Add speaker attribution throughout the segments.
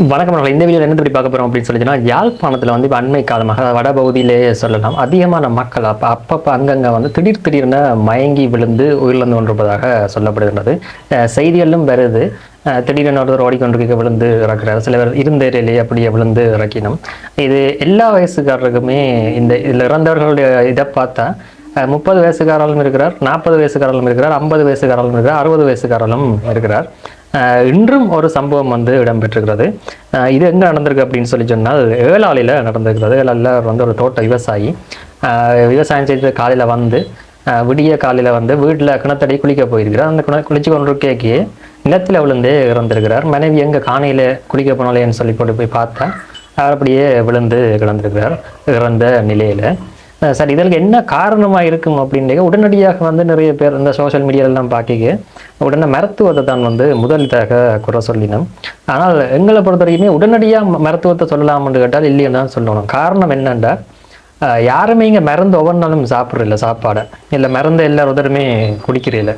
Speaker 1: வணக்கம் நண்பர்களே. இந்த வீடியோவில் என்ன பற்றி பார்க்க போகிறோம் அப்படின்னு சொல்லிச்சுன்னா யாழ்ப்பாணத்தில் வந்து இப்போ அண்மை காலமாக வடபகுதியிலேயே சொல்லலாம் அதிகமான மக்கள் அப்போ அப்பப்போ அங்கங்கே வந்து திடீர் திடீர்னு மயங்கி விழுந்து உயிரிழந்து கொண்டிருப்பதாக சொல்லப்படுகின்றது. செய்திகளும் செய்திகளிலும் வருது திடீரென ஒருத்தர் ஓடிக்கொண்டிருக்க விழுந்து இறக்குறாரு. சில பேர் இருந்தேரிலேயே அப்படியே விழுந்து இறக்கினோம். இது எல்லா வயசுக்காரருக்குமே இந்த இதில் இறந்தவர்களுடைய இதை பார்த்தா முப்பது வயசுக்காரர்களும் இருக்கிறார் நாற்பது வயசுக்காரர்களும் இருக்கிறார் ஐம்பது வயசுக்காரர்களும் இருக்கிறார் அறுபது வயசுக்காரர்களும் இருக்கிறார். இன்றும் ஒரு சம்பவம் வந்து இடம்பெற்றிருக்கிறது. இது எங்கே நடந்திருக்கு அப்படின்னு சொல்லி சொன்னால் ஏழாளியில் நடந்திருக்கிறது. ஏழாளில் வந்து ஒரு தோட்ட விவசாயி விவசாயம் செய்து காலையில் வந்து விடிய காலையில் வந்து வீட்டில் கிணத்தடி குளிக்க போயிருக்கிறார். அந்த கிண குளிச்சு கொண்டு கேக்கி நிலத்தில் விழுந்தே இறந்திருக்கிறார். மனைவி எங்கே காணையில் குளிக்க போனாலேன்னு சொல்லி போட்டு போய் பார்த்தா அவர் அப்படியே விழுந்து கிடந்திருக்கிறார் இறந்த நிலையில். சரி இதற்கு என்ன காரணமாக இருக்கும் அப்படின்னு உடனடியாக வந்து நிறைய பேர் இந்த சோஷியல் மீடியாலெல்லாம் பார்க்க உடனே மருத்துவத்தை தான் வந்து முதலிதாக குறை சொல்லினோம். ஆனால் எங்களை பொறுத்த வரைக்குமே உடனடியாக மருத்துவத்தை சொல்லலாம்னு கேட்டால் இல்லைன்னு தான் சொல்லணும். காரணம் என்னென்னா யாருமே இங்கே மருந்து ஒவ்வொரு நாளும் சாப்பிட்றதில்ல சாப்பாடை. இல்லை மருந்து உதருமே குடிக்கிறதில்ல.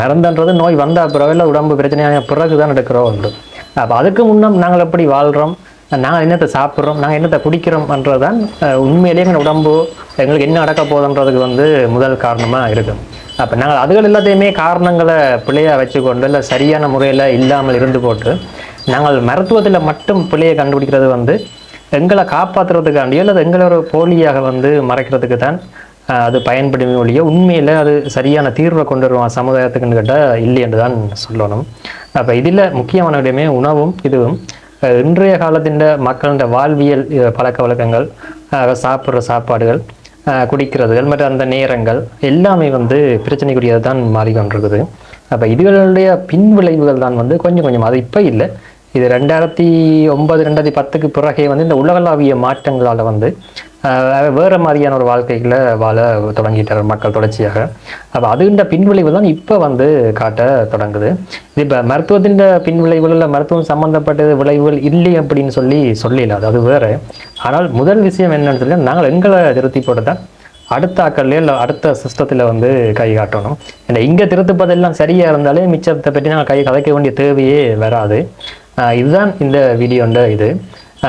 Speaker 1: மருந்துன்றது நோய் வந்த பிறகு இல்லை உடம்பு பிரச்சனையான பிறகு தான் எடுக்கிறோம் உண்டு. அப்போ அதுக்கு முன்னம் நாங்கள் எப்படி வாழ்கிறோம் நாங்கள் என்னத்தை சாப்பிட்றோம் நாங்கள் என்னத்தை குடிக்கிறோம்ன்றது தான் உண்மையிலேயே எங்கள் உடம்பு எங்களுக்கு என்ன நடக்க போகுதுன்றதுக்கு வந்து முதல் காரணமாக இருக்கும் அப்போ நாங்கள் அதுகள் எல்லாத்தையுமே காரணங்களை பிள்ளையாக வச்சுக்கொண்டு இல்லை சரியான முறையில் இல்லாமல் இருந்து போட்டு நாங்கள் மருத்துவத்தில் மட்டும் பிள்ளையை கண்டுபிடிக்கிறது வந்து எங்களை காப்பாற்றுறதுக்காண்டியோ அல்லது எங்களை ஒரு போலியாக வந்து மறைக்கிறதுக்கு தான் அது பயன்படுமே ஒழிய உண்மையில் அது சரியான தீர்வை கொண்டு வருவான் சமுதாயத்துக்குன்னு கேட்டால் இல்லை என்று தான் சொல்லணும். அப்போ இதில் முக்கியமான விடயமே உணவும் இதுவும். இன்றைய காலத்தின் மக்களின் வாழ்வியல் பழக்க வழக்கங்கள் சாப்பிட்ற சாப்பாடுகள் குடிக்கிறதுகள் மற்றும் அந்த நேரங்கள் எல்லாமே வந்து பிரச்சனைக்குரியது தான் மாறிக்கொண்டிருக்குது. அப்போ இதுகளுடைய பின்விளைவுகள் தான் வந்து கொஞ்சம் கொஞ்சம் அது இப்போ இல்லை. இது ரெண்டாயிரத்தி ஒன்பது ரெண்டாயிரத்தி பத்துக்கு பிறகே வந்து இந்த உலகளாவிய மாற்றங்களால் வந்து வேறு மாதிரியான ஒரு வாழ்க்கைகளை வாழ தொடங்கிட்டார் மக்கள் தொடர்ச்சியாக. அப்போ அதுன்ற பின்விளைவு தான் இப்போ வந்து காட்ட தொடங்குது. இது இப்போ மருத்துவத்தின் பின்விளைவுகள் இல்லை மருத்துவம் சம்மந்தப்பட்ட விளைவுகள் இல்லை அப்படின்னு சொல்லி சொல்லல அது வேறு. ஆனால் முதல் விஷயம் என்னன்னு சொல்லி நாங்கள் எங்களை திருத்தி போட்டு அடுத்த ஆக்கள்லேயே இல்லை அடுத்த சிஸ்டத்தில் வந்து கை காட்டணும். ஏன்னா இங்கே திருத்துப்பதெல்லாம் சரியாக இருந்தாலே மிச்சத்தை பற்றி நாங்கள் கை கதைக்க வேண்டிய தேவையே வராது. இதுதான் இந்த வீடியோண்ட இது.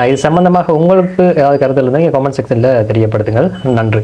Speaker 1: இது சம்பந்தமாக உங்களுக்கு ஏதாவது கருத்து இருந்தால் கமெண்ட் செக்ஷனில் தெரியப்படுத்துங்கள். நன்றி.